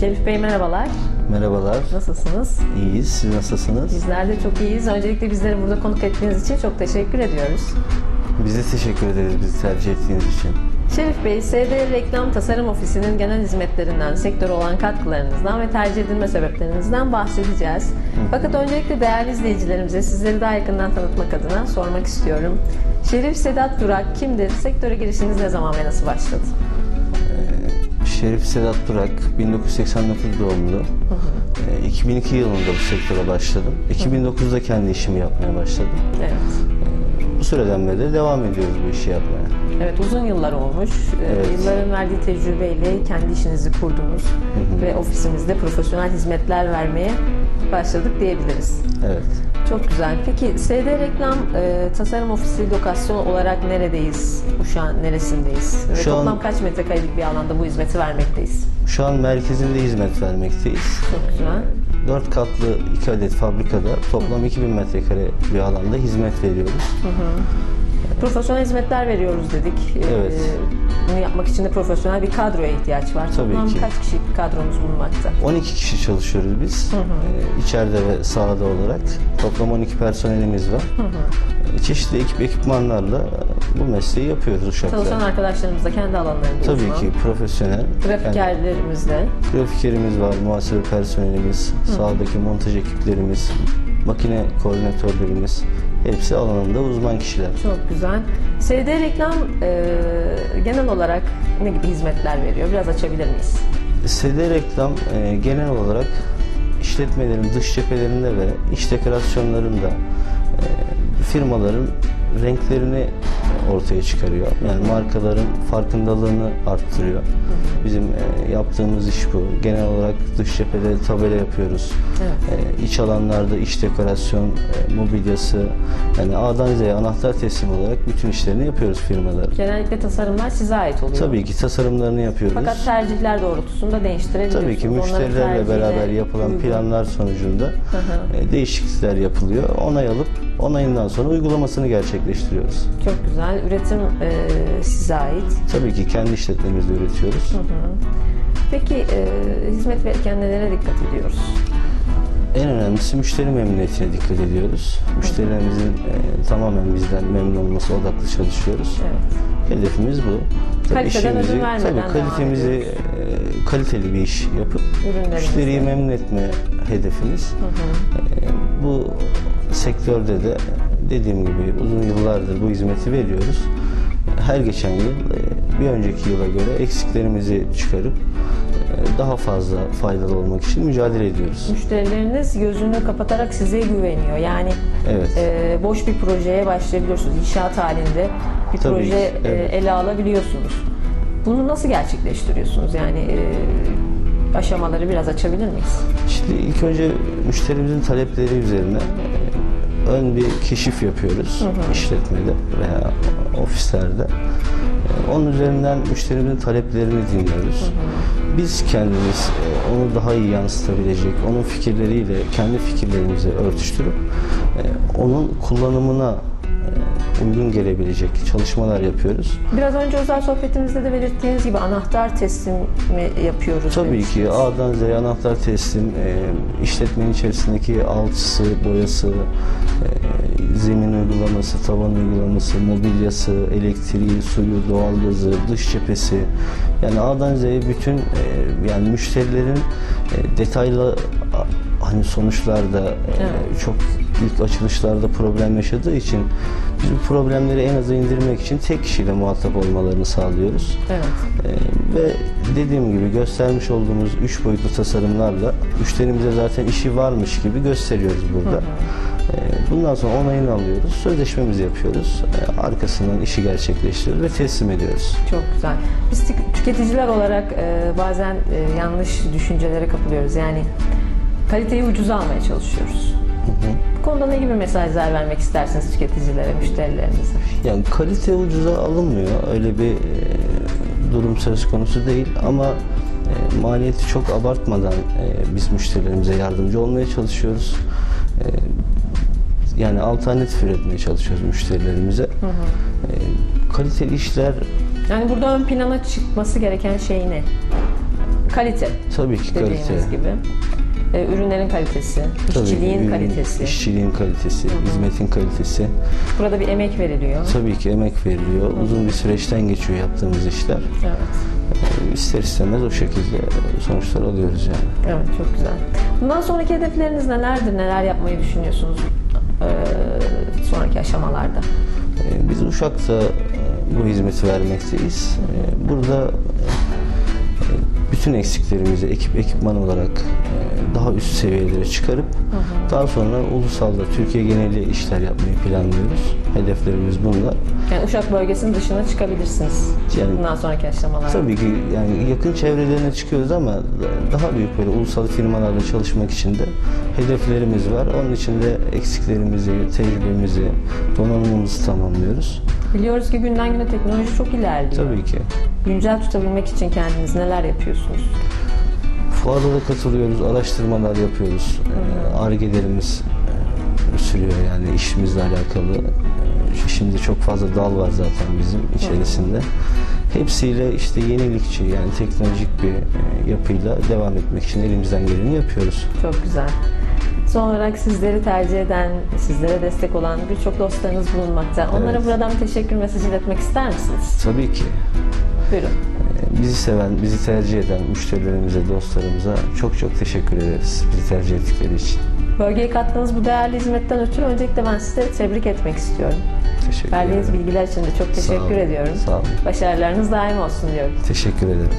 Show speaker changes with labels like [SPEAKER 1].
[SPEAKER 1] Şerif Bey merhabalar.
[SPEAKER 2] Merhabalar,
[SPEAKER 1] Nasılsınız?
[SPEAKER 2] iyiyiz. Siz nasılsınız?
[SPEAKER 1] Bizler de çok iyiyiz. Öncelikle bizleri burada konuk ettiğiniz için çok teşekkür ediyoruz.
[SPEAKER 2] Biz de teşekkür ederiz bizi tercih ettiğiniz için.
[SPEAKER 1] Şerif Bey, SD Reklam Tasarım Ofisi'nin genel hizmetlerinden, sektöre olan katkılarınızdan ve tercih edilme sebeplerinizden bahsedeceğiz. Fakat öncelikle değerli izleyicilerimize sizleri daha yakından tanıtmak adına sormak istiyorum. Şerif Sedat Durak kimdir? Sektöre girişiniz ne zaman ve nasıl başladı?
[SPEAKER 2] Şerif Sedat Durak, 1989 doğumlu. Ee, 2002 yılında bu sektöre başladım. 2009'da kendi işimi yapmaya başladım.
[SPEAKER 1] Evet.
[SPEAKER 2] Bu süreden beri de devam ediyoruz bu işi yapmaya.
[SPEAKER 1] Evet uzun yıllar olmuş. Ee,
[SPEAKER 2] Evet.
[SPEAKER 1] Yılların verdiği tecrübeyle kendi işinizi kurdunuz ve ofisimizde profesyonel hizmetler vermeye başladık diyebiliriz.
[SPEAKER 2] Evet.
[SPEAKER 1] Çok güzel. Peki SD Reklam e, Tasarım Ofisi lokasyon olarak neredeyiz? Uşağın neresindeyiz? Ve
[SPEAKER 2] Şu an-
[SPEAKER 1] toplam kaç metrekarelik bir alanda bu hizmeti vermekteyiz?
[SPEAKER 2] Şu an merkezinde hizmet vermekteyiz.
[SPEAKER 1] Çok güzel.
[SPEAKER 2] 4 katlı 2 adet fabrikada toplam 2000 metrekare bir alanda hizmet veriyoruz.
[SPEAKER 1] Profesyonel hizmetler veriyoruz dedik. Ee,
[SPEAKER 2] Evet.
[SPEAKER 1] Bunu yapmak için de profesyonel bir kadroya ihtiyaç var.
[SPEAKER 2] Tabii
[SPEAKER 1] Toplam
[SPEAKER 2] ki.
[SPEAKER 1] kaç kişilik bir kadromuz bulunmakta?
[SPEAKER 2] 12 kişi çalışıyoruz biz. Ee, içeride ve sahada olarak. Toplam 12 personelimiz var. Ee, Çeşitli ekip ekipmanlarla bu mesleği yapıyoruz Uşak'ta.
[SPEAKER 1] Çalışan arkadaşlarımız da kendi alanlarında
[SPEAKER 2] Tabii
[SPEAKER 1] uzman.
[SPEAKER 2] ki profesyonel.
[SPEAKER 1] Grafikerlerimiz de.
[SPEAKER 2] grafikerimiz var, muhasebe personelimiz, sahadaki montaj ekiplerimiz, makine koordinatörlerimiz. Hepsi alanında uzman kişiler.
[SPEAKER 1] Çok güzel. SD Reklam e, genel olarak ne gibi hizmetler veriyor? Biraz açabilir miyiz?
[SPEAKER 2] SD reklam e, genel olarak işletmelerin dış cephelerinde ve iç dekorasyonlarında e, firmaların renklerini ortaya çıkarıyor. Yani markaların farkındalığını arttırıyor. Bizim e, yaptığımız iş bu. Genel olarak dış cephede tabela yapıyoruz.
[SPEAKER 1] Evet.
[SPEAKER 2] E, iç alanlarda iç dekorasyon, e, mobilyası, yani A'dan Z'ye anahtar teslim olarak bütün işlerini yapıyoruz firmaların.
[SPEAKER 1] Genellikle tasarımlar size ait oluyor.
[SPEAKER 2] Tabii ki tasarımlarını yapıyoruz.
[SPEAKER 1] Fakat tercihler doğrultusunda değiştirebiliyorsunuz.
[SPEAKER 2] Tabii ki müşterilerle beraber yapılan
[SPEAKER 1] uygun.
[SPEAKER 2] planlar sonucunda
[SPEAKER 1] hı.
[SPEAKER 2] e, değişiklikler yapılıyor. Onay alıp onayından sonra uygulamasını gerçekleştiriyoruz.
[SPEAKER 1] Çok güzel. Üretim e, size ait.
[SPEAKER 2] Tabii ki kendi işletmemizde üretiyoruz.
[SPEAKER 1] Peki e, hizmet verirken nelere dikkat ediyoruz?
[SPEAKER 2] En önemlisi müşteri memnuniyetine dikkat ediyoruz. Müşterilerimizin e, tamamen bizden memnun olması odaklı çalışıyoruz.
[SPEAKER 1] Evet.
[SPEAKER 2] Hedefimiz bu.
[SPEAKER 1] Kaliteden ödün vermeden
[SPEAKER 2] tabii kalitemizi e, kaliteli bir iş yapıp müşteriyi memnun etme hedefimiz. E, bu sektörde de dediğim gibi uzun yıllardır bu hizmeti veriyoruz. Her geçen yıl e, bir önceki yıla göre eksiklerimizi çıkarıp e, daha fazla faydalı olmak için mücadele ediyoruz.
[SPEAKER 1] Müşterileriniz gözünü kapatarak size güveniyor. Yani
[SPEAKER 2] Evet.
[SPEAKER 1] e, boş bir projeye başlayabiliyorsunuz. İnşaat halinde bir
[SPEAKER 2] Tabii
[SPEAKER 1] proje
[SPEAKER 2] ki,
[SPEAKER 1] e,
[SPEAKER 2] evet.
[SPEAKER 1] ele alabiliyorsunuz. Bunu nasıl gerçekleştiriyorsunuz? Yani e, aşamaları biraz açabilir miyiz?
[SPEAKER 2] Şimdi ilk önce müşterimizin talepleri üzerine ön bir keşif yapıyoruz işletmede veya ofislerde. Onun üzerinden müşterimizin taleplerini dinliyoruz. Biz kendimiz e, onu daha iyi yansıtabilecek, onun fikirleriyle kendi fikirlerimizi örtüştürüp e, onun kullanımına uygun gelebilecek çalışmalar yapıyoruz.
[SPEAKER 1] Biraz önce özel sohbetimizde de belirttiğiniz gibi anahtar teslimi yapıyoruz.
[SPEAKER 2] Tabii ki. A'dan Z'ye anahtar teslim, e, işletmenin içerisindeki alçısı, boyası, e, zemin uygulaması, tavan uygulaması, mobilyası, elektriği, suyu, doğalgazı, dış cephesi. Yani A'dan Z'ye bütün e, yani müşterilerin e, detaylı hani sonuçlarda e,
[SPEAKER 1] Evet.
[SPEAKER 2] çok ilk açılışlarda problem yaşadığı için biz bu problemleri en aza indirmek için tek kişiyle muhatap olmalarını sağlıyoruz.
[SPEAKER 1] Evet.
[SPEAKER 2] Ee, ve dediğim gibi göstermiş olduğumuz üç boyutlu tasarımlarla müşterimize zaten işi varmış gibi gösteriyoruz burada. Ee, bundan sonra onayını alıyoruz, sözleşmemizi yapıyoruz, Ee, arkasından işi gerçekleştiriyoruz ve teslim ediyoruz.
[SPEAKER 1] Çok güzel. Biz tük- tüketiciler olarak e, bazen e, yanlış düşüncelere kapılıyoruz. Yani kaliteyi ucuza almaya çalışıyoruz. Bu konuda ne gibi mesajlar vermek istersiniz tüketicilere, müşterilerinize?
[SPEAKER 2] Yani kalite ucuza alınmıyor, öyle bir e, durum söz konusu değil ama e, maliyeti çok abartmadan e, biz müşterilerimize yardımcı olmaya çalışıyoruz. Yani alternatif üretmeye çalışıyoruz müşterilerimize. E, kaliteli işler
[SPEAKER 1] Yani burada ön plana çıkması gereken şey ne? Kalite
[SPEAKER 2] tabii ki kalite.
[SPEAKER 1] gibi. Ee, ürünlerin kalitesi,
[SPEAKER 2] Tabii
[SPEAKER 1] işçiliğin
[SPEAKER 2] ürün,
[SPEAKER 1] kalitesi.
[SPEAKER 2] işçiliğin kalitesi, hizmetin kalitesi.
[SPEAKER 1] Burada bir emek veriliyor.
[SPEAKER 2] Tabii ki emek veriliyor. Uzun bir süreçten geçiyor yaptığımız işler.
[SPEAKER 1] Evet.
[SPEAKER 2] E, İster istemez o şekilde sonuçlar alıyoruz yani.
[SPEAKER 1] Evet, çok güzel. Bundan sonraki hedefleriniz nelerdir? Neler yapmayı düşünüyorsunuz ee, sonraki aşamalarda?
[SPEAKER 2] E, Biz Uşak'ta e, bu hizmeti vermekteyiz. E, Burada e, bütün eksiklerimizi ekip ekipman olarak e, daha üst seviyelere çıkarıp daha sonra ulusalda Türkiye geneli işler yapmayı planlıyoruz. Hedeflerimiz bunlar.
[SPEAKER 1] Yani Uşak bölgesinin dışına çıkabilirsiniz.
[SPEAKER 2] Yani-
[SPEAKER 1] Bundan sonraki aşamalarda.
[SPEAKER 2] Tabii ki yani yakın çevrelerine çıkıyoruz ama daha büyük böyle ulusal firmalarla çalışmak için de hedeflerimiz var. Onun için de eksiklerimizi, tecrübemizi, donanımımızı tamamlıyoruz.
[SPEAKER 1] Biliyoruz ki günden güne teknoloji çok ilerliyor.
[SPEAKER 2] Tabii ki.
[SPEAKER 1] Güncel tutabilmek için kendiniz neler yapıyorsunuz?
[SPEAKER 2] Fuarlara katılıyoruz, araştırmalar yapıyoruz. Ee, Ar-Ge'lerimiz e, sürüyor yani işimizle alakalı. Ee, Şimdi çok fazla dal var zaten bizim içerisinde. Hepsiyle işte yenilikçi yani teknolojik bir e, yapıyla devam etmek için elimizden geleni yapıyoruz.
[SPEAKER 1] Çok güzel. Son olarak sizleri tercih eden, sizlere destek olan birçok dostlarınız bulunmakta. Onlara
[SPEAKER 2] Evet.
[SPEAKER 1] buradan bir teşekkür mesajı iletmek ister misiniz?
[SPEAKER 2] Tabii ki
[SPEAKER 1] Buyurun.
[SPEAKER 2] Bizi seven, bizi tercih eden müşterilerimize, dostlarımıza çok çok teşekkür ederiz bizi tercih ettikleri için.
[SPEAKER 1] Bölgeye kattığınız bu değerli hizmetten ötürü öncelikle ben sizi tebrik etmek istiyorum.
[SPEAKER 2] Teşekkür
[SPEAKER 1] Verdiğiniz
[SPEAKER 2] ederim.
[SPEAKER 1] bilgiler için de çok
[SPEAKER 2] Sağ
[SPEAKER 1] teşekkür
[SPEAKER 2] olun,
[SPEAKER 1] ediyorum.
[SPEAKER 2] Sağ olun.
[SPEAKER 1] Başarılarınız daim olsun diyorum.
[SPEAKER 2] Teşekkür ederim.